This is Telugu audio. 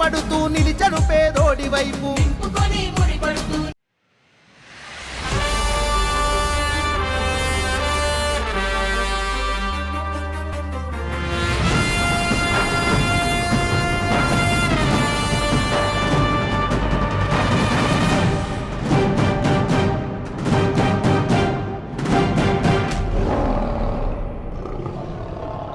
పడుతూ నిలిచను పేదోడి వైపు.